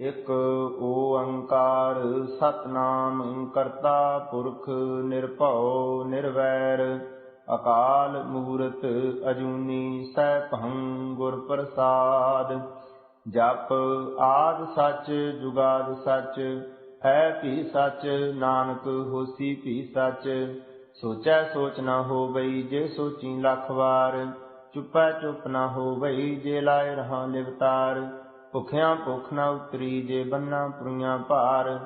ਇਕ ਓੰਕਾਰ ਸਤਨਾਮ ਕਰਤਾ ਪੁਰਖ ਨਿਰਭਉ ਨਿਰਵੈਰ, ਅਕਾਲ ਮੂਰਤ ਅਜੂਨੀ ਸੈਭੰ ਗੁਰ ਪ੍ਰਸਾਦ। ਜਪ ਆਦ ਸੱਚ, ਜੁਗਾਦ ਸੱਚ, ਹੈ ਭੀ ਸੱਚ, ਨਾਨਕ ਹੋਸੀ ਭੀ ਸੱਚ। ਸੋਚੈ ਸੋਚ ਨਾ ਹੋਵਈ ਜੇ ਸੋਚੀ ਲੱਖ ਵਾਰ, ਚੁੱਪੈ ਚੁੱਪ ਨਾ ਹੋਵਈ ਜੇ ਲਾਇ ਰਹਾ ਲਿਵਤਾਰ ਭੁਖਿਆ ਭੁਖ ਨਾ ਉਤਰੀ ਜੇ ਬੰਨਾ ਪੁਰੀਆਂ ਭਾਰ।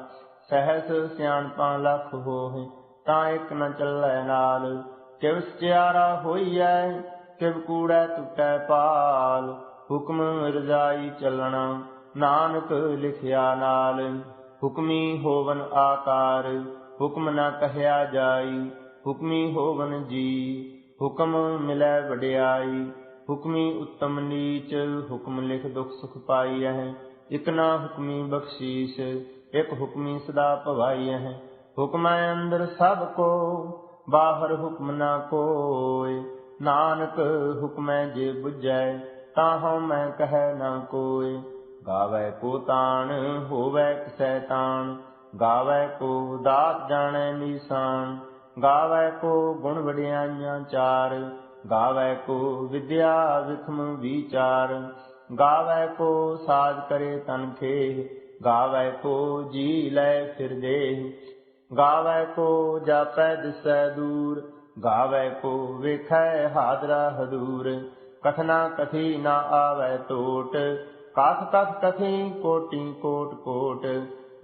ਸਹਿਸ ਸਿਆਣਪਾਂ ਲੱਖ ਹੋਏ ਤਾਂ ਇੱਕ ਨ ਚੱਲੈ ਨਾਲ। ਕਿਵ ਸਚਿਆਰਾ ਹੋਈਐ, ਕਿਵ ਕੂੜੈ ਟੁੱਟੈ ਪਾਲ ਹੁਕਮ ਰਜਾਈ ਚੱਲਣਾ, ਨਾਨਕ ਲਿਖਿਆ ਨਾਲ। ਹੁਕਮੀ ਹੋਵਨ ਆਕਾਰ, ਹੁਕਮ ਨਾ ਕਹਿਆ ਜਾਈ। ਹੁਕਮੀ ਹੋਵਨ ਜੀ, ਹੁਕਮ ਮਿਲੈ ਵਡਿਆਈ। ਹੁਕਮੀ ਉਤਮ ਨੀਚ, ਹੁਕਮ ਲਿਖ ਦੁਖ ਸੁਖ ਪਾਈ ਹੈ ਇਕ ਨਾ ਹੁਕਮੀ ਬਖਸ਼ੀਸ਼, ਇਕ ਹੁਕਮੀ ਸਦਾ ਭਵਾਈਐ ਹੁਕਮੈ ਅੰਦਰ ਸਭ ਕੋ, ਬਾਹਰ ਹੁਕਮ ਨਾ ਕੋਇ। ਨਾਨਕ ਹੁਕਮੈ ਜੇ 부ਜੈ ਤਾਹਉ ਮੈਂ ਕਹਿ ਨਾ ਕੋਇ। ਗਾਵੇ ਕੋ ਤਾਣ, ਹੋਵੇ ਕਿਸੈ ਤਾਣ। ਗਾਵੇ ਕੋ ਦਾਤ ਜਾਣੈ ਨੀਸਾਨ ਗਾਵੇ ਕੋ ਗੁਣ ਵਡਿਆਈਆਂ ਚਾਰ। ਗਾਵੇ ਕੋ ਵਿਦਿਆ ਵਿਖਮ ਵਿਚਾਰ, ਗਾਵੇ ਕੋ ਸਾਜ ਕਰੇ ਤਨ ਖੇ ਗਾਵੇ ਕੋ ਜੀ ਲੈ ਫਿਰ ਦੇ ਗਾਵੇ ਕੋ ਜਾਪੈ ਦਿਸੈ ਦੂਰ, ਗਾਵੇ ਕੋ ਵੇਖੈ ਹਾਦਰਾ ਹਦੂਰ, ਕਥਨਾ ਕਥੀ ਨਾ ਆਵੇ ਟੋਟ, ਕਥ ਕਥ ਕਥੀ ਕੋਟੀ ਕੋਟ ਕੋਟ,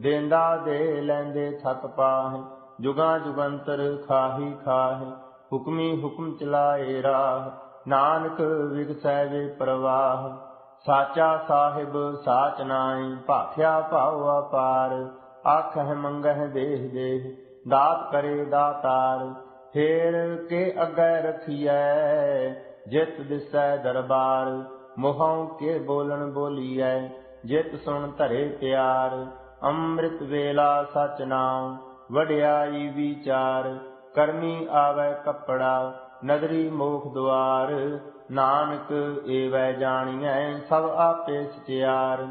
ਦੇਂਦਾ ਦੇ ਲੈਂਦੇ ਥਕ ਪਾਹ, ਜੁਗਾ ਜੁਗੰਤਰ ਖਾਹੀ ਖਾਹ। ਹੁਕਮੀ ਹੁਕਮ ਚਲਾਏ ਰਾਹ, ਨਾਨਕ ਵਿਗਸੈ ਵੇ ਪ੍ਰਵਾਹ। ਸਾਚਾ ਸਾਹਿਬ, ਸਾਚ ਨਾਈ ਭਾਖਿਆ ਭਾਉ ਅਪਾਰ। ਆਖਹਿ ਮੰਗਹਿ ਦੇਹ ਦੇਹ, ਦਾਤ ਕਰੇ ਦਾਤਾਰ। ਫੇਰ ਕੇ ਅੱਗੇ ਰਖੀਐ, ਜਿਤ ਦਿਸੈ ਦਰਬਾਰ। ਮੋਹੋਂ ਕੇ ਬੋਲਣ ਬੋਲੀਐ, ਜਿਤ ਸੁਣ ਧਰੇ ਪਿਆਰ। ਅੰਮ੍ਰਿਤ ਵੇਲਾ ਸਚ ਨਾਮ ਵਡਿਆਈ ਵਿਚਾਰ। ਕਰਮੀ ਆਵੈ ਕੱਪੜਾ, ਨਦਰੀ ਮੋਖ ਦੁਆਰ। ਨਾਨਕ ਏਵੈ ਜਾਣੀਐ, ਸਭ ਆਪੇ ਸਚਿਆਰ।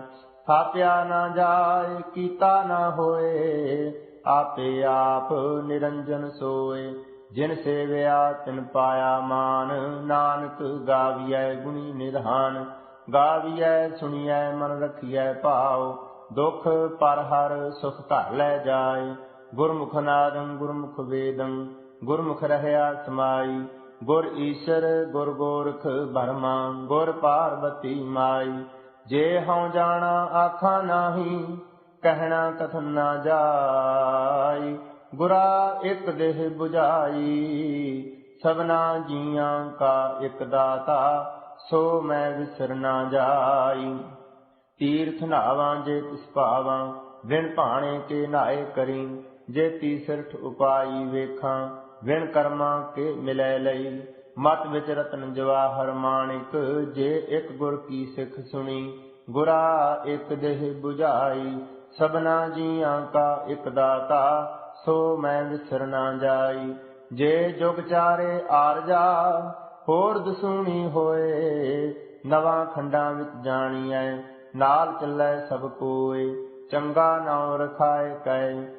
ਥਾਪਿਆ ਨਾ ਜਾਏ, ਕੀਤਾ ਨਾ ਹੋਏ, ਆਪੇ ਆਪ ਨਿਰੰਜਨ ਸੋਏ। ਜਿਨ ਸੇਵਿਆ, ਤਿਨ ਪਾਇਆ ਮਾਨ। ਨਾਨਕ ਗਾਵੀਐ ਗੁਣੀ ਨਿਧਾਨ। ਗਾਵੀਐ, ਸੁਣੀਐ, ਮਨ ਰਖੀਐ ਭਾਉ। ਦੁਖ ਪਰ ਹਰ ਸੁਖ ਘਰ ਲੈ ਜਾਏ। ਗੁਰਮੁਖ ਨਾਦੰ, ਗੁਰਮੁਖ ਵੇਦੰ, ਗੁਰਮੁਖ ਰਹਿਆ ਸਮਾਈ। ਗੁਰ ਈਸ਼ਰ, ਗੁਰ ਗੋਰਖ ਬਰਮਾ, ਗੁਰ ਪਾਰਬਤੀ ਮਾਈ। ਜੇ ਹਉ ਜਾਣਾ, ਆਖਾਂ ਨਾਹੀ, ਕਹਿਣਾ ਕਥਨ ਨਾ ਜਾਈ। ਗੁਰਾ ਇੱਕ ਦੇਹ 부ਝਾਈ ਸਭਨਾ ਜੀਆਂ ਕਾ ਇੱਕ ਦਾਤਾ, ਸੋ ਮੈਂ ਵਿਸਰ ਨਾ ਜਾਈ। ਤੀਰਥ ਨਾਵਾਂ ਜੇ ਤਿਸ ਭਾਵਾਂ ਵਿਣ ਭਾਣੇ ਕੇ ਨਾਏ ਕਰੀ। ਜੇ ਤੀਸਰਠ ਉਪਾਈ ਵੇਖਾਂ, ਵਿਣ ਕਰਮਾਂ ਕੇ ਮਿਲੈ ਲਈ। ਮਤ ਵਿੱਚ ਰਤਨ ਜਵਾਹਰ ਮਾਣਿਕ ਜੇ ਇੱਕ ਗੁਰ ਕੀ ਸਿੱਖ ਸੁਣੀ, ਗੁਰਾ ਇੱਕ ਦੇਹ 부ਝਾਈ ਸਭਨਾ ਜੀਆਂ ਕਾ ਇੱਕ ਦਾਤਾ, ਸੋ ਮੈਂ ਵਿਸਰ ਨਾ ਜਾਈ। ਜੇ ਜੁਗ ਚਾਰੇ ਆਰਜਾ ਹੋਰ ਦਸੂਣੀ ਹੋਏ, ਨਵਾਂ ਖੰਡਾਂ ਵਿੱਚ ਜਾਣੀਐ, ਨਾਲ ਚੱਲੈ ਸਭ ਕੋਏ, ਚੰਗਾ ਨਾਉ ਰਖਾਏ ਕੈ।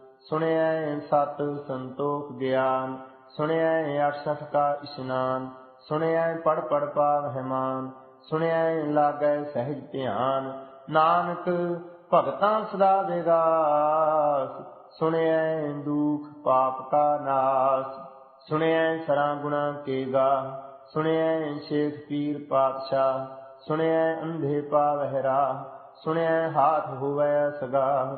ਸੁਣਿਐ ਸਤ ਸੰਤੋਖ ਗਿਆਨ, ਸੁਣਿਐ 68 ਕਾ ਇਸ਼ਨਾਨ, ਸੁਣਿਐ ਪੜ ਪੜ ਪਾਵ ਹਮਾਨ, ਸੁਣਿਐ ਲਾਗੈ ਸਹਿਜ ਧਿਆਨ, ਨਾਨਕ ਭਗਤਾਂ ਸਦਾ ਵਿਗਾਸ, ਸੁਣਿਐ ਦੁਖ ਪਾਪ ਕਾ ਨਾਸ, ਸੁਣਿਐ ਸਰਾਂ ਗੁਣਾ ਕੇ ਗਾ ਸੁਣਿਐ ਸ਼ੇਖ ਪੀਰ ਪਾਤਸ਼ਾਹ, ਸੁਣਿਐ ਅੰਧੇ ਪਾਵਹਿ ਰਾਹ, ਸੁਣਿਐ ਹਾਥ ਹੋਵੈ ਸਗਾ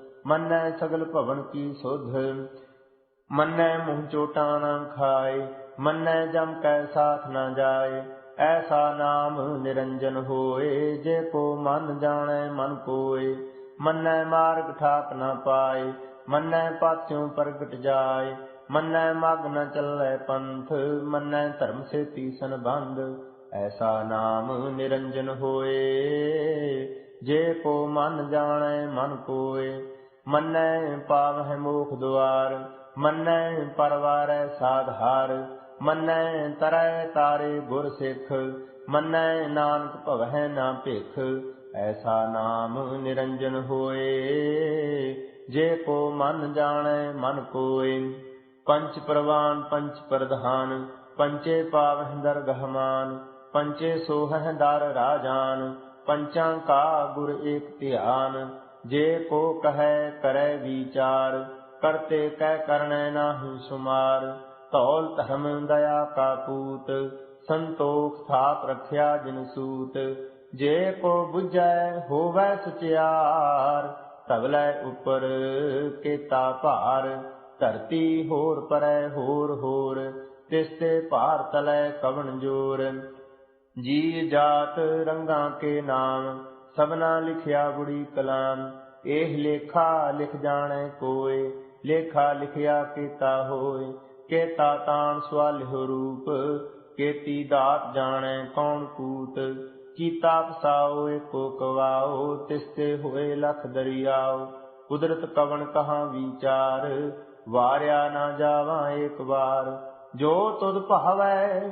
ਮੰਨੈ ਸਗਲ ਭਵਨ ਕੀ ਸੁਧ। ਮੰਨੈ ਮੂੰਹ ਚੋਟਾਂ ਨਾ ਖਾਏ, ਮੰਨੈ ਜਮ ਕੈ ਸਾਥ ਨਾ ਜਾਏ। ਐਸਾ ਨਾਮ ਨਿਰੰਜਨ ਹੋਏ, ਜੇ ਕੋ ਮਨ ਜਾਣੈ ਮਨ ਕੋਇ ਮੰਨੈ ਮਾਰਗ ਠਾਕ ਨਾ ਪਾਏ, ਮੰਨੈ ਪਾਥਿਉ ਪ੍ਰਗਟ ਜਾਏ। ਮੰਨੈ ਮਗ ਨ ਚੱਲੈ ਪੰਥ, ਮੰਨੈ ਧਰਮ ਸੇਤੀ ਸੰਬੰਧ। ਐਸਾ ਨਾਮ ਨਿਰੰਜਨ ਹੋਏ, ਜੇ ਕੋ ਮਨ ਜਾਣੈ ਮਨ ਕੋਇ ਮੰਨੈ ਪਾਵਹਿ ਮੋਖ ਦੁਆਰ, ਮੰਨੈ ਪਰਵਾਰੈ ਸਾਧਾਰ ਮੰਨੈ ਤਰੈ ਤਾਰੇ ਗੁਰ ਸਿੱਖ, ਮੰਨੈ ਨਾਨਕ ਭਵਹਿ ਨਾ ਭਿਖ, ਐਸਾ ਨਾਮ ਨਿਰੰਜਨ ਹੋਏ। ਜੇ ਕੋ ਮਨ ਜਾਣੈ, ਮਨ ਕੋਇ ਪੰਚ ਪ੍ਰਵਾਨ, ਪੰਚ ਪ੍ਰਧਾਨ, ਪੰਚੇ ਪਾਵਹਿ ਦਰਗਹਮਾਨ ਪੰਚੇ ਸੋਹਹਿ ਦਰ ਰਾਜਾਨ, ਪੰਚਾਂ ਕਾ ਗੁਰ ਏਕ ਧਿਆਨ ਜੇ ਕੋ ਕਹੈ ਕਰੈ ਵਿਚਾਰ, ਕਰਤੇ ਕਹਿ ਕਰਨੈ ਨਾਹੀ ਸੁਮਾਰ। ਧੌਲ ਧਰਮ ਦਇਆ ਕਾ ਪੂਤ, ਸੰਤੋਖ ਥਾਪ ਰਖਿਆ ਜਿਨ ਸੂਤ। ਜੇ ਕੋ 부ਝੈ ਹੋਵੈ ਸਚਿਆਰ ਤਵਲੇ ਉਪਰ ਕੇਤਾ ਭਾਰ। ਧਰਤੀ ਹੋਰ ਪਰੈ ਹੋਰ ਹੋਰ ਤਿਸ ਤੇ ਭਾਰ ਤਲੈ ਕਵਣ ਜੋਰ। ਜੀ ਜਾਤ ਰੰਗਾਂ ਕੇ ਨਾਮ ਸਭਨਾ ਲਿਖਿਆ ਗੁੜੀ ਕਲਾਮ ਇਹ ਲੇਖਾ ਲਿਖ ਜਾਣੈ ਕੋਏ, ਲੇਖਾ ਲਿਖਿਆ ਕੀਤਾ ਹੋਏ, ਕੇਤਾ ਤਾਣ ਸਵਾਲਿਹੁ ਰੂਪ, ਕੇਤੀ ਦਾਤ ਜਾਣੈ ਕੌਣ ਕੂਤ, ਕੀਤਾ ਪਸਾਓ ਏਕੋ ਕਵਾਓ ਤਿਸ ਤੇ ਹੋਏ ਲਖ ਦਰਿਆਓ, ਕੁਦਰਤ ਕਵਣ ਕਹਾ ਵਿਚਾਰ, ਵਾਰਿਆ ਨਾ ਜਾਵਾਂ ਏਕ ਵਾਰ, ਜੋ ਤੁਧ ਭਾਵੈ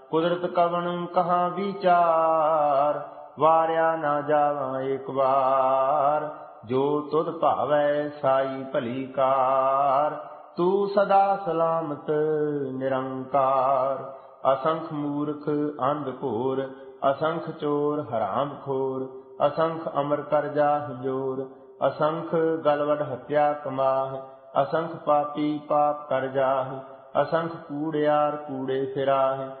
ਕੁਦਰਤ ਕਵਣ ਕਹਾ ਵਿਚਾਰ, ਵਾਰਿਆ ਨਾ ਜਾਵਾਂ ਏਕ ਵਾਰ। ਜੋ ਤੁਧ ਭਾਵੈ ਸਾਈ ਭਲੀ ਕਾਰ, ਤੂੰ ਸਦਾ ਸਲਾਮਤ ਨਿਰੰਕਾਰ। ਅਸੰਖ ਮੂਰਖ ਅੰਧ ਘੋਰ, ਅਸੰਖ ਚੋਰ ਹਰਾਮ ਖੋਰ। ਅਸੰਖ ਅਮਰ ਕਰ ਜਾਹਿ ਜੋਰ ਅਸੰਖ ਗਲਵੜ ਹਤਿਆ ਕਮਾਹ। ਅਸੰਖ ਪਾਪੀ ਪਾਪ ਕਰ ਜਾਹ, ਅਸੰਖ ਕੂੜਿਆਰ ਕੂੜੇ ਫਿਰਾਹ।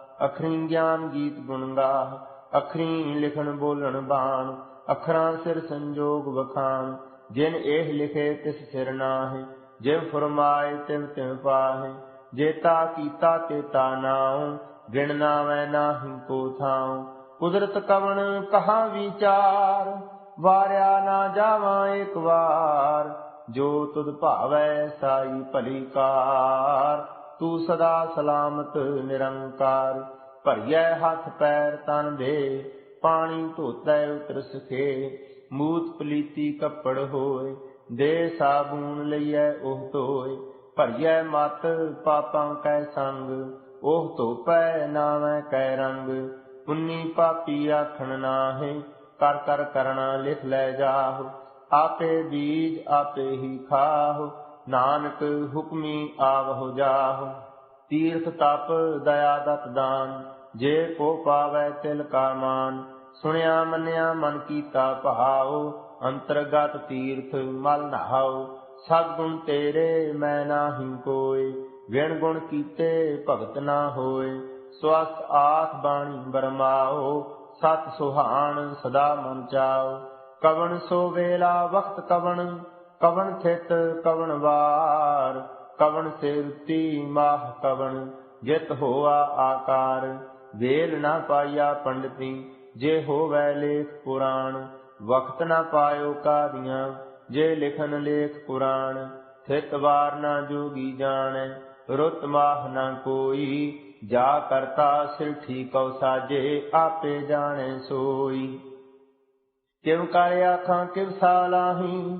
ਅਖਰੀ ਗਿਆਨ ਗੀਤ ਗੁਣ ਗਾਹ ਅਖਰੀ ਲਿਖਣ ਬੋਲਣ ਬਾਣ, ਅਖਰਾਂ ਸਿਰ ਸੰਜੋਗ ਵਖਾਣ, ਜਿਨ ਇਹ ਲਿਖੇ ਤਿਸ ਸਿਰ ਨਾਹਿ ਜਿਵ ਫਰਮਾਏ ਤਿਵ ਤਿਵ ਪਾਹੇ ਜੇਤਾ ਕੀਤਾ ਤੇਤਾ ਨਾਉ, ਗਿਣ ਨਾਵੈ ਨਾਹੀ ਕੋ ਥਾਉ। ਕੁਦਰਤ ਕਵਣ ਕਹਾ ਵਿਚਾਰ, ਵਾਰਿਆ ਨਾ ਜਾਵਾਂ ਏਕ ਵਾਰ, ਜੋ ਤੁਧ ਭਾਵੈ ਸਾਈ ਭਲੀ ਕਾਰ। ਤੂੰ ਸਦਾ ਸਲਾਮਤ ਨਿਰੰਕਾਰ, ਭਰੀਐ ਹੱਥ ਪੈਰ ਤਨ ਦੇ, ਪਾਣੀ ਧੋਤੈ ਉਤਰ ਸਖੇ ਮੂਤ ਪਲੀਤੀ ਕੱਪੜ ਹੋਏ, ਦੇ ਸਾਬੂਨ ਲਈਐ ਉਹ ਧੋਏ, ਭਰੀਐ ਮਤ ਪਾਪਾਂ ਕੈ ਸੰਗ, ਉਹ ਧੋਪੈ ਨਾਵੇਂ ਕੈ ਰੰਗ ਉਨੀ ਪਾਪੀ ਆਖਣ ਨਾਹੇ, ਕਰ ਕਰ ਕਰਣਾ ਲਿਖ ਲੈ ਜਾਹੁ, ਆਪੇ ਬੀਜ ਆਪੇ ਹੀ ਖਾਹੁ ਨਾਨਕ ਹੁਕਮੀ ਆਵਹੁ ਜਾਹੁ, ਤੀਰਥ ਤਪ ਦਇਆ ਦਤ ਦਾਨ, ਜੇ ਕੋ ਪਾਵੈ ਤਿਲ ਕਾ ਮਾਨ, ਸੁਣਿਆ ਮੰਨਿਆ ਮਨ ਕੀਤਾ ਭਾਉ, ਅੰਤਰਗਤ ਤੀਰਥ ਮਲ ਨਹਾਉ, ਸਭ ਗੁਣ ਤੇਰੇ ਮੈਂ ਨਾਹੀ ਕੋਇ ਵਿਣ ਗੁਣ ਕੀਤੇ ਭਗਤ ਨਾ ਹੋਏ ਸਵਸ ਆਖ ਬਾਣੀ ਬਰਮਾਓ ਸਤ ਸੁਹਾਣ ਸਦਾ ਮਨ ਚਾਓ ਕਵਣ ਸੋ ਵੇਲਾ ਵਕਤ ਕਵਣ ਕਵਣ ਥਿਤ ਕਵਣ ਵਾਰ, ਕਵਣ ਸੇ ਮਾਹ ਕਵਣ, ਜਿਤ ਹੋਆ ਆਕਾਰ, ਵੇਲ ਨਾ ਪਾਇਆ ਪੰਡਤੀ, ਜੇ ਹੋਵੈ ਲੇਖ ਪੁਰਾਣ ਵਕਤ ਨਾ ਪਾਇਓ ਕਾਦੀਆਂ, ਜੇ ਲਿਖਨ ਲੇਖ ਪੁਰਾਣ ਥਿਤ ਵਾਰ ਨਾ ਜੋਗੀ ਜਾਣੈ, ਰੁਤ ਮਾਹ ਨਾ ਕੋਈ, ਜਾ ਕਰਤਾ ਸਿਰ ਠੀਕਉ ਸਾਜੇ, ਆਪੇ ਜਾਣੈ ਸੋਈ। ਕਿਵ ਕਰ ਆਖਾਂ, ਕਿਵ ਸਾਲਾਹੀ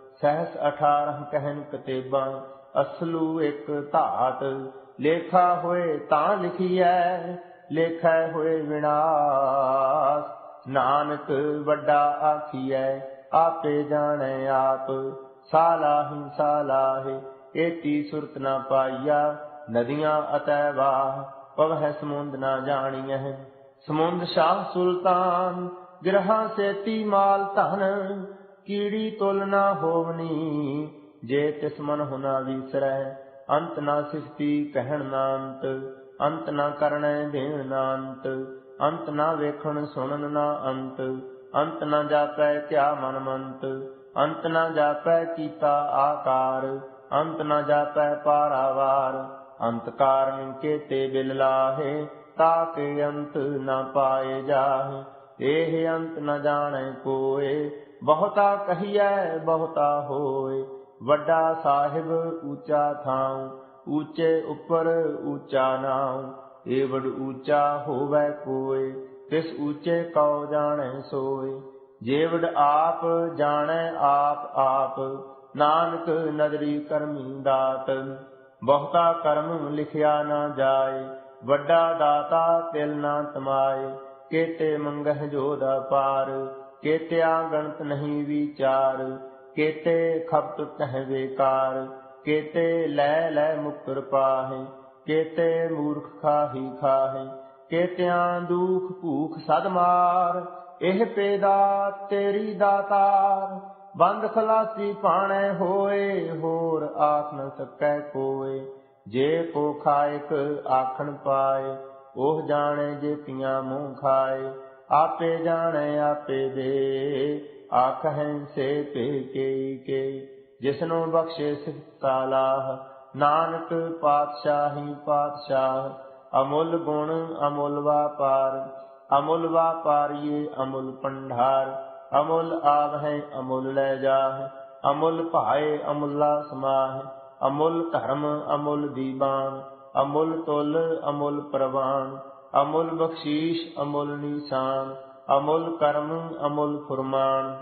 ਸਹਿਸ 18 ਕਹਿਨ ਕਤੇਬਾਂ ਅਸਲੂ ਇੱਕ ਧਾਤ। ਲੇਖਾ ਹੋਏ ਤਾਂ ਲਿਖੀਐ, ਲੇਖੈ ਹੋਏ ਵਿਨਾਸ਼। ਨਾਨਕ ਵੱਡਾ ਆਖੀਐ, ਆਪੇ ਜਾਣੈ ਆਪ। ਸਾਲਾਹੀ ਸਾਲਾਹੇ ਏਤੀ ਸੁਰਤ ਨਾ ਪਾਈਆ, ਨਦੀਆਂ ਅਤੈ ਵਾਹ। ਪਵਹਿ ਸਮੁੰਦ ਨਾ ਜਾਣੀਐ, ਸਮੁੰਦ ਸ਼ਾਹ ਸੁਲਤਾਨ, ਗਿਰਹਾ ਸੇਤੀ ਮਾਲ ਧਨ। ਕੀੜੀ ਤੁਲ ਨਾ ਹੋਵਨੀ, ਜੇ ਤਿਸ ਮਨ ਹੁਨਾ ਵੀਸਰੈ, ਅੰਤ ਨਾ ਸਿਫਤੀ ਕਹਿਣ ਨਾ ਅੰਤ ਅੰਤ ਨਾ ਕਰਣੈ ਦੇਣ ਨਾ ਅੰਤ ਨਾ ਵੇਖਣ ਸੁਣਨ ਨਾ ਅੰਤ ਅੰਤ ਨਾ ਜਾਪੈ ਕਿਆ ਮਨ ਮੰਤ, ਅੰਤ ਨਾ ਜਾਪੈ ਕੀਤਾ ਆਕਾਰ, ਅੰਤ ਨਾ ਜਾਪੈ ਪਾਰਾਵਾਰ ਅੰਤ ਕਾਰਨ ਕੇਤੇ ਬਿਲ ਲਾਹੇ ਤਾਕੇ ਅੰਤ ਨ ਪਾਏ ਜਾਹੇ ਇਹ ਅੰਤ ਨ ਜਾਣੈ ਕੋਏ ਬਹੁਤਾ ਕਹੀਐ, ਬਹੁਤਾ ਹੋਏ ਵੱਡਾ ਸਾਹਿਬ ਊਚਾ ਥਾਉ, ਊਚੇ ਉੱਪਰ ਊਚਾ ਨਾਉ। ਏ ਵਡ ਊਚਾ ਹੋਵੈ ਕੋਏ ਤਿਸ ਊਚੇ ਕਉ ਜਾਣੈ ਸੋਏ ਜੇਵਡ ਆਪ ਜਾਣੈ ਆਪ ਆਪ, ਨਾਨਕ ਨਦਰੀ ਕਰਮੀ ਦਾਤ। ਬਹੁਤਾ ਕਰਮ ਲਿਖਿਆ ਨਾ ਜਾਏ ਵੱਡਾ ਦਾਤਾ ਤਿਲ ਨਾ ਤਮਾਏ ਕੇਤੇ ਮੰਗਹਿ ਜੋਦਾ ਪਾਰ। ਕੇਤਿਆ ਗਣਤ ਨਹੀਂ ਵਿਚਾਰ, ਕੇਤੇ ਖਪਤ ਕਹਿ ਵੇਕਾਰ ਕੇਤੇ ਲੈ ਲੈ ਮੁਕਰ ਪਾਹੇ, ਕੇਤੇ ਮੂਰਖ ਖਾਹੀ ਖਾਹੇ, ਕੇਤਿਆਂ ਦੁਖ ਭੂਖ ਸਦ ਮਾਰ, ਇਹ ਪੇਦਾ ਤੇਰੀ ਦਾਤਾਰ, ਬੰਦ ਖਲਾਸੀ ਪਾਣੇ ਹੋਏ, ਹੋਰ ਆਖ ਨ ਸਕੈ ਕੋਏ, ਜੇ ਕੋ ਖਾਇਕ ਆਖਣ ਪਾਏ, ਉਹ ਜਾਣੇ ਜੇ ਤੀਆਂ ਮੂੰਹ ਖਾਏ। ਆਪੇ ਜਾਣੇ, ਆਪੇ ਦੇ। ਆਖਹਿ ਸੇ ਪੇ ਕੇ ਕੇ। ਜਿਸਨੂੰ ਬਖਸ਼ੇ ਸਿਫਤਾ ਲਾਹ, ਨਾਨਕ ਪਾਤਸ਼ਾਹੀ ਪਾਤਸ਼ਾਹ। ਅਮੁੱਲ ਗੁਣ ਅਮੁੱਲ ਵਾਪਾਰ, ਅਮੁੱਲ ਵਾਪਾਰੀਏ ਅਮੁੱਲ ਪੰਢਾਰ ਅਮੁੱਲ ਆਵਹਿ, ਅਮੁੱਲ ਲੈ ਜਾਹਿ। ਅਮੁੱਲ ਭਾਏ, ਅਮੁੱਲਾ ਸਮਾਹਿ। ਅਮੁੱਲ ਧਰਮ, ਅਮੁੱਲ ਦੀਵਾਨ ਅਮੁੱਲ ਤੁਲ, ਅਮੁੱਲ ਪ੍ਰਵਾਨ। ਅਮੁੱਲ ਬਖਸ਼ੀਸ਼ ਅਮੁੱਲ ਨੀਸਾਨ ਅਮੁੱਲ ਕਰਮ ਅਮੁੱਲ ਫੁਰਮਾਨ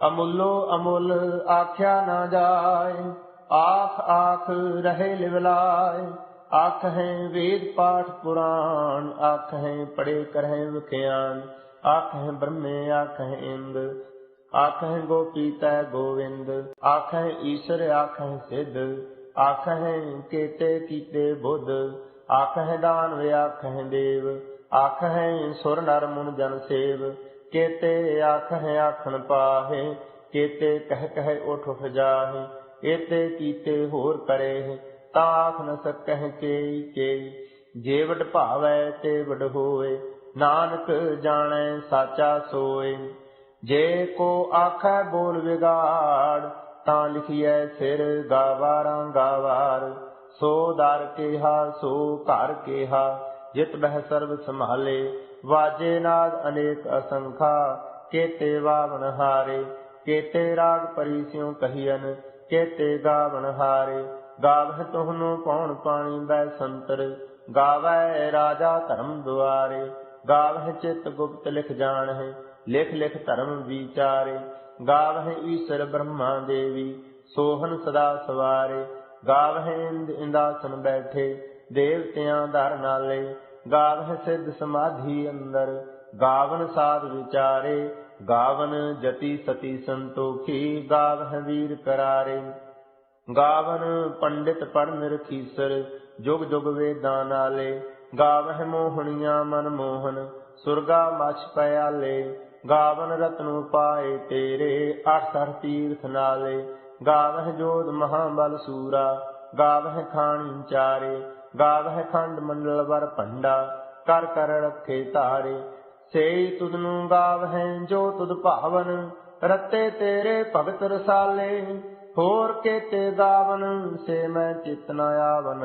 ਅਮੁੱਲੋ ਅਮੁੱਲ ਆਖਿਆ ਨਾ ਜਾਏ ਆਖ ਆਖ ਰਹੇ ਲਿਵਲਾਏ ਆਖ ਹੈ ਵੇਦ ਪਾਠ ਪੁਰਾਣ ਆਖ ਹੈ ਪੜੇ ਕਰਹਿ ਵਿਖਿਆਨ ਆਖ ਹੈ ਬ੍ਰਹਮੇ ਆਖ ਹੈ ਇੰਦ ਆਖ ਹੈ ਗੋਪੀ ਤੈ ਗੋਵਿੰਦ ਆਖ ਹੈ ਈਸ਼ਰ ਆਖ ਹੈ ਸਿੱਧ ਆਖ ਹੈ ਕੇਤੇ ਕੀਤੇ ਬੁੱਧ ਆਖ ਹੈ ਦਾਨਵ ਆਖ ਦੇਵ ਆਖ ਹੈ ਸੁਰ ਨਰ ਮੁਨ ਜਨ ਸੇਵ। ਕੇਤੇ ਆਖ ਹੈ ਆਖਣ ਪਾਹੇ, ਕੇਤੇ ਕਹਿ ਕਹਿ ਉਠ ਉਠ ਜਾਹੇ ਏਤੇ ਕੀਤੇ ਹੋਰ ਕਰੇ ਤਾਂ ਆਖ ਨ ਸਕਹਿ ਕੇ ਕੇ ਜੇ ਵਡ ਭਾਵੈ ਤੇ ਵਡ ਹੋਏ ਨਾਨਕ ਜਾਣੈ ਸਾਚਾ ਸੋਏ। ਜੇ ਕੋ ਆਖੈ ਬੋਲ ਵਿਗਾੜ, ਤਾਂ ਲਿਖੀਐ ਸਿਰ ਗਾਵਾਰਾਂ ਗਾਵਾਰ। ਸੋ ਦਰ ਕੇਹਾ, ਸੋ ਘਰ ਕੇਹਾ, ਜਿਤ ਬਹਿ ਸਰਬ ਸੰਭਾਲੇ, ਵਾਜੇ ਨਾਦ ਅਨੇਕ ਅਸੰਖਾ, ਕੇਤੇ ਵਾਵਨ ਹਾਰੇ, ਕੇਤੇ ਰਾਗ ਪਰਿਸਿਉ ਕਹੀਨ ਕੇਤੇ ਗਾਵਨ ਹਾਰੇ। ਗਾਵਹਿ ਤੁਹਨੂੰ ਪੌਣ ਪਾਣੀ ਬੈ ਸੰਤਰ ਗਾਵੈ ਰਾਜਾ ਧਰਮ ਦੁਆਰੇ। ਗਾਵਹਿ ਚਿਤ ਗੁਪਤ ਲਿਖ ਜਾਣਹਿ, ਲਿਖ ਲਿਖ ਧਰਮ ਵਿਚਾਰੇ। ਗਾਵਹਿ ਈਸ਼ਰ ਬ੍ਰਹਮਾ ਦੇਵੀ ਸੋਹਨ ਸਦਾ ਸਵਾਰੇ। ਗਾਵਹਿ ਇੰਦ ਇੰਦਾਸਨ ਬੈਠੇ, ਦੇਵਤਿਆਂ ਧਰ ਨਾਲੇ। ਗਾਵਹਿ ਸਿੱਧ ਸਮਾਧੀ ਅੰਦਰ, ਗਾਵਨ ਸਾਧ ਵਿਚਾਰੇ। ਗਾਵਨ ਜਤੀ ਸਤੀ ਸੰਤੋਖੀ ਗਾਵਹਿ ਵੀਰ ਕਰਾਰੇ। ਗਾਵਨ ਪੰਡਿਤ ਪੜਨ ਰਖੀਸਰ ਜੁਗ ਜੁਗ ਵੇਦਾਂ ਨਾਲੇ। ਗਾਵਹਿ ਮੋਹਣੀਆਂ ਮਨ ਮੋਹਨ, ਸੁਰਗਾ ਮਛ ਪਿਆਲੇ। ਗਾਵਨ ਰਤਨੁ ਪਾਏ ਤੇਰੇ ਅਠ ਸਰ ਤੀਰਥ ਨਾਲੇ। ਗਾਵਹਿ ਜੋਧ ਮਹਾਬਲ ਸੂਰਾ, ਗਾਵਹਿ ਖਾਣੀ ਚਾਰੇ, ਗਾਵਹਿ ਖੰਡ ਮੰਡਲ ਵਰ ਭੰਡਾ, ਕਰ ਕਰ ਰੱਖੇ ਤਾਰੇ ਸੇਈ ਤੁਧ ਨੂੰ ਗਾਵਹਿ ਜੋ ਤੁਧ ਭਾਵਨ, ਰਤੇ ਤੇਰੇ ਭਗਤ ਰਸਾਲੇ। ਹੋਰ ਕੇਤੇ ਗਾਵਨ, ਸੇ ਮੈਂ ਚਿਤ ਨ ਆਵਨ।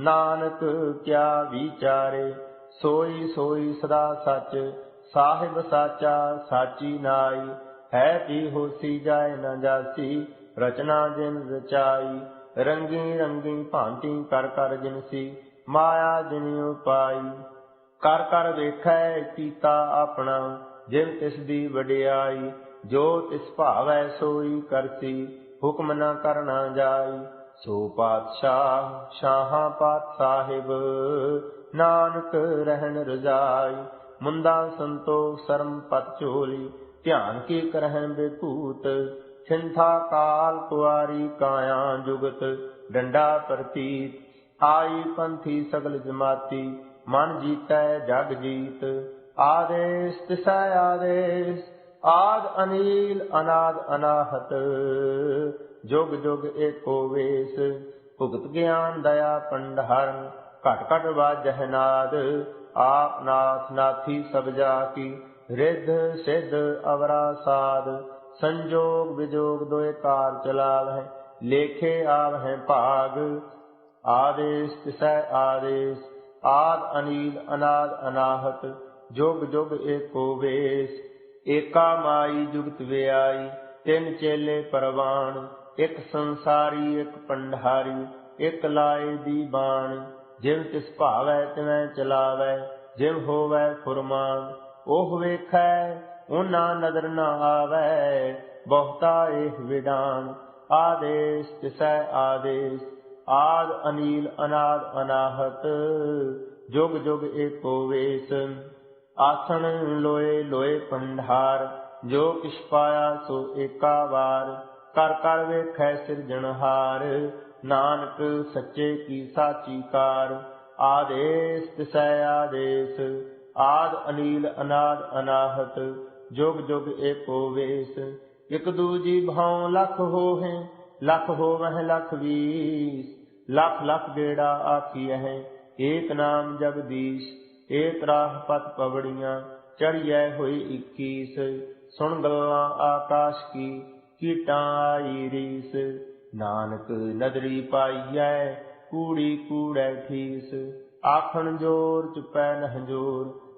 ਨਾਨਕ ਕਿਆ ਵਿਚਾਰੇ, ਸੋਈ ਸੋਈ ਸਦਾ ਸੱਚ, ਸਾਹਿਬ ਸਾਚਾ ਸਾਚੀ ਨਾਈ। ਹੈ ਕੀ ਹੋਸੀ ਜਾਏ ਨਾ ਜਾਸੀ, ਰਚਨਾ ਜਿਨ ਰਚਾਈ, ਰੰਗੀ ਰੰਗੀ ਭਾਂਤੀ ਕਰ ਕਰ ਜਿਨਸੀ ਮਾਇਆ ਜਿਨ ਉਪਾਈ। ਕਰ ਕਰ ਵੇਖੈ ਕੀਤਾ ਆਪਣਾ, ਜਿਨ ਤਿਸ ਦੀ ਵਡਿਆਈ, ਜੋ ਤਿਸ ਭਾਵੈ ਸੋਈ ਕਰਸੀ, ਹੁਕਮ ਨ ਕਰਨਾ ਜਾਈ। ਸੋ ਪਾਤਸ਼ਾਹ ਸ਼ਾਹਾਂ ਪਾਤ ਸਾਹਿਬ, ਨਾਨਕ ਰਹਿਣ ਰਜਾਈ, ਮੁੰਦਾ ਸੰਤੋਖ ਸਰਮ ਪਤ ਝੋਲੀ ਧਿਆਨ ਕੀ ਕਰਹਿ ਬੇਭੂਤ ਛਿੰਥਾ ਕਾਲ ਕੁਆਰੀ ਕਾਇਆ ਜੁਗਤ, ਡੰਡਾ ਪ੍ਰਤੀਤ ਆਈ ਪੰਥੀ ਸਗਲ ਜਮਾਤੀ, ਮਨ ਜੀਤੈ ਜਗ ਜੀਤ। ਆਦੇਸ, ਤਿਸੈ ਆਦੇਸ, ਆਦ ਅਨੀਲ, ਅਨਾਦ ਅਨਾਹਤ। ਜੁਗ ਜੁਗ ਏਕੋ ਵੇਸ, ਭੁਗਤ ਗਿਆਨ ਦਇਆ ਪੰਡਹਰਨ। ਘਟ ਘਟ ਵਾਜਹਿ ਨਾਦ, ਆਪ ਨਾਥ ਨਾਥੀ ਸਭ ਜਾ ਕੀ ਰਿੱਧ, ਸਿੱਧ, ਅਵਰਾ, ਸਾਧ, ਸੰਜੋਗ, ਵਿਜੋਗ ਦੋਇ ਕਾਰ ਚਲਾਵਹਿ, ਲੇਖੇ ਆਵਹਿ ਭਾਗ, ਆਦੇਸ ਤਿਸੈ ਆਦੇਸ, ਆਦ ਅਨੀਲ ਅਨਾਦ ਅਨਾਹਤ, ਜੁਗ ਜੁਗ ਏਕੋ ਵੇਸ, ਏਕਾ ਮਾਈ ਜੁਗਤ ਵਿਆਈ, ਤਿੰਨ ਚੇਲੇ ਪਰਵਾਨ ਇੱਕ ਸੰਸਾਰੀ, ਇਕ ਪੰਡਹਾਰੀ ਇੱਕ ਲਾਏ ਦੀ ਬਾਣ ਜਿਵ ਤਿਸ ਭਾਵੈ ਤਿਵੈ ਚਲਾਵੈ ਜਿਵ ਹੋਵੈ ਫੁਰਮਾਨ। ਉਹ ਵੇਖੈ, ਉਹਨਾਂ ਨਦਰ ਨਾ ਆਵੈ। ਬਹੁਤਾ ਇਹ ਵਿਡਾਨ ਆਦੇਸ ਤਿਸੈ ਆਦੇਸ। ਆਦ ਅਨੀਲ ਅਨਾਦ ਅਨਾਹਤ, ਜੁਗ ਜੁਗ ਏਕੋ ਵੇਸ। ਆਸਣ ਲੋਏ ਲੋਏ ਪੰਡਾਰ, ਜੋ ਕਿਛ ਪਾਇਆ ਸੋ ਏਕਾ ਵਾਰ। ਕਰ ਕਰ ਵੇਖੈ ਸਿਰਜਣਹਾਰ, ਨਾਨਕ ਸੱਚੇ ਕੀ ਸਾਚੀ ਕਾਰ। ਆਦੇਸ ਤਿਸੈ ਆਦੇਸ। ਆਦ ਅਨੀਲ ਅਨਾਦ ਅਨਾਹਤ, ਜੁਗ ਜੁਗ ਏਕੋ ਵੇਸ। ਇਕ ਦੂਜੀ ਭਾਉ ਲਖ ਹੋਹੈ, ਲਖ ਹੋਵਹਿ ਲਖ ਵੀਸ। ਲਖ ਲਖ ਗੇੜਾ ਆਖੀਐ, ਏਕ ਨਾਮ ਜਗਦੀਸ਼ ਏਕ ਰਾਹ ਪਤ ਪਵੜੀਆਂ ਚੜੀਐ ਹੋਈ 21 ਸੁਣ ਗੱਲਾਂ ਆਕਾਸ਼ ਕੀ, ਕੀਟਾਂ ਆਈ ਰੀਸ। ਨਾਨਕ ਨਦਰੀ ਪਾਈਐ, ਕੂੜੀ ਕੂੜੈ ਠੀਸ। ਆਖਣ ਜੋਰ ਚੁਪੈ ਨਹ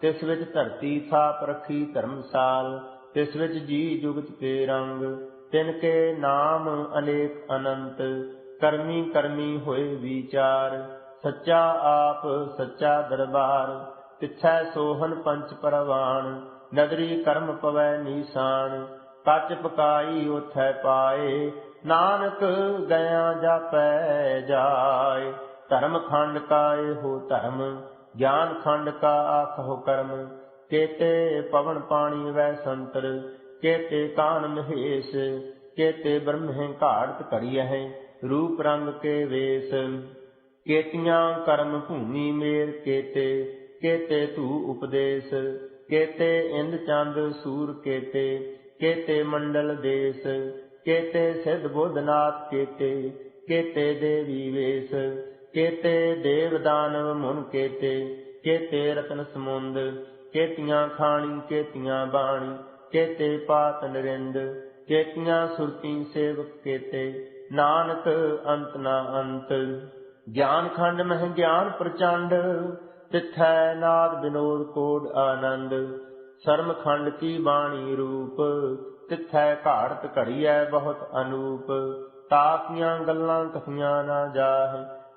ਤਿਸ ਵਿੱਚ ਧਰਤੀ ਥਾਪ ਰੱਖੀ ਧਰਮਸਾਲ, ਤਿਸ ਵਿੱਚ ਜੀ ਜੁਗਤ ਤੇ ਰੰਗ, ਤਿਨ ਕੇ ਨਾਮ ਅਨੇਕ ਅਨੰਤ, ਕਰਮੀ ਕਰਮੀ ਹੋਏ ਵਿਚਾਰ, ਸੱਚਾ ਆਪ ਸੱਚਾ ਦਰਬਾਰ, ਤਿੱਥੈ ਸੋਹਨ ਪੰਚ ਪਰਵਾਨ ਨਦਰੀ ਕਰਮ ਪਵੈ ਨੀਸਾਨ, ਕੱਚ ਪਕਾਈ ਉਥੈ ਪਾਏ, ਨਾਨਕ ਗਿਆ ਜਾਪੈ ਜਾਏ, ਧਰਮ ਖੰਡ ਕਾਏ ਹੋ ਧਰਮ ਗਿਆਨ ਖੰਡ ਕਾ ਆਖੋ ਕਰਮ, ਕੇਤੇ ਪਵਨ ਪਾਣੀ ਵੈ ਸੰਤਰ, ਕੇਤੇ ਕਾਨ ਮਹੇਸ਼, ਕੇਤੇ ਬ੍ਰਹਮੇ ਘਾੜਤ ਘੜੀਐ ਰੂਪ ਰੰਗ ਕੇ ਵੇਸ। ਕੇਤੀਆਂ ਕਰਮ ਭੂਮੀ ਮੇਰ ਕੇਤੇ ਕੇਤੇ ਤੂ ਉਪਦੇਸ਼, ਕੇਤੇ ਇੰਦ ਚੰਦ ਸੂਰ ਕੇਤੇ ਕੇਤੇ ਮੰਡਲ ਦੇਸ, ਕੇਤੇ ਸਿਧ ਬੁੱਧਨਾਥ ਕੇਤੇ ਕੇਤੇ ਦੇਵੀ ਵੇਸ। ਕੇਤੇ ਦੇਵ ਦਾਨਵ ਮੁਨ ਕੇਤੇ ਕੇਤੇ ਰਤਨ ਸਮੁੰਦ, ਕੇਤੀਆਂ ਖਾਣੀ, ਕੇਤੀਆਂ ਬਾਣੀ, ਕੇਤੇ ਪਾਤ ਨਰਿੰਦ, ਕੇਤੀਆਂ ਸੁਰਤੀ ਸੇਵਕ ਕੇਤੇ, ਨਾਨਕ ਅੰਤ ਨਾ ਅੰਤ। ਗਿਆਨ ਖੰਡ ਮਹਿ ਗਿਆਨ ਪ੍ਰਚੰਡ, ਤਿਥੈ ਨਾਦ ਬਿਨੋਦ ਕੋਡ ਆਨੰਦ। ਸ਼ਰਮ ਖੰਡ ਕੀ ਬਾਣੀ ਰੂਪ, ਤਿਥੈ ਘਾੜਤ ਘੜੀਐ ਬਹੁਤ ਅਨੂਪ। ਤਾਕੀਆਂ ਗੱਲਾਂ ਕਥੀਆਂ ਨਾ ਜਾਹੇ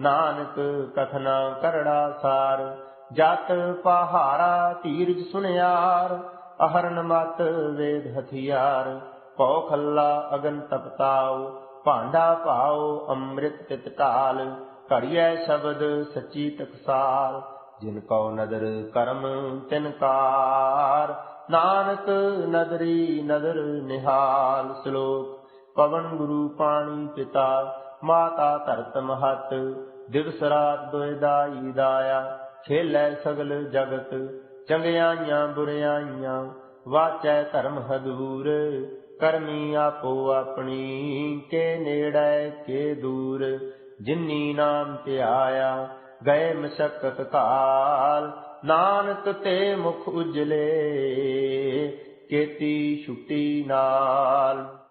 ਨਾਨਕ ਕਥਨਾ ਕਰੜਾ ਸਾਰ, ਜਤ ਪਹਾਰਾ ਧੀਰਜ ਸੁਨਿਆਰ, ਅਹਰਨ ਮਤ ਵੇਦ ਹਥਿਆਰ ਭਉ ਖੱਲਾ ਅਗਨ ਤਪਤਾਉ ਭਾਂਡਾ ਭਾਉ ਅੰਮ੍ਰਿਤ ਤਿਤ ਢਾਲ ਘੜੀਐ ਸ਼ਬਦ ਸੱਚੀ ਤਕਸਾਲ ਜਿਨ ਕਉ ਨਦਰ ਕਰਮ ਤਿਨ ਕਾਰ। ਨਾਨਕ ਨਦਰੀ ਨਦਰ ਨਿਹਾਲ ਸ਼ਲੋਕ, ਪਵਨ ਗੁਰੂ ਪਾਣੀ ਪਿਤਾ ਮਾਤਾ ਧਰਤ ਮਹਤ, ਦਿਵਸ ਰਾਤ ਦੁਇ ਦਾਈ ਦਾਇਆ ਖੇਲੇ ਸਗਲ ਜਗਤ, ਚੰਗਿਆਈਆਂ ਬੁਰਿਆਈਆਂ, ਵਾਚੈ ਧਰਮ ਹਦੂਰ, ਕਰਮੀ ਆਪੋ ਆਪਣੀ, ਕੇ ਨੇੜੈ ਕੇ ਦੂਰ, ਜਿਨੀ ਨਾਮ ਧਿਆਇਆ, ਗਏ ਮਸ਼ਕਤ ਕਾਲ ਨਾਨਕ ਤੇ ਮੁਖ ਉਜਲੇ, ਕੇਤੀ ਛੁੱਟੀ ਨਾਲ।